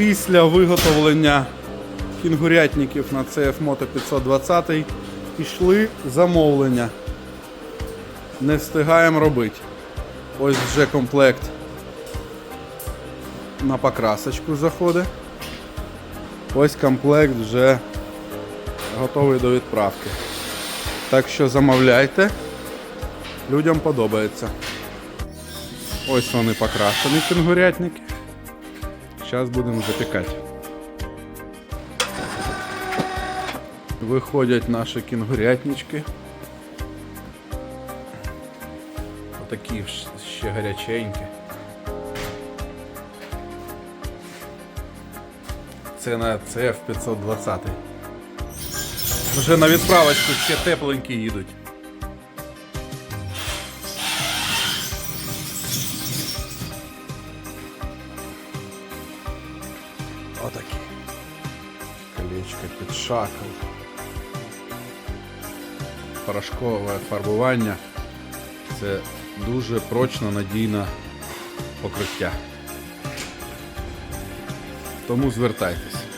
Після виготовлення кінгурятників на CF Moto 520 пішли замовлення. Не встигаємо робити. Ось вже комплект на покрасочку заходить. Ось комплект вже готовий до відправки. Так що замовляйте. Людям подобається. Ось вони покрашені кінгурятники. Зараз будемо запікати. Виходять наші кінгурятнички. Отакі ще гаряченькі. Це на CF 520. Вже на відправочку ще тепленькі їдуть. Отакі. Колечко під шакал. Порошкове фарбування. Це дуже прочно надійне покриття. Тому звертайтесь.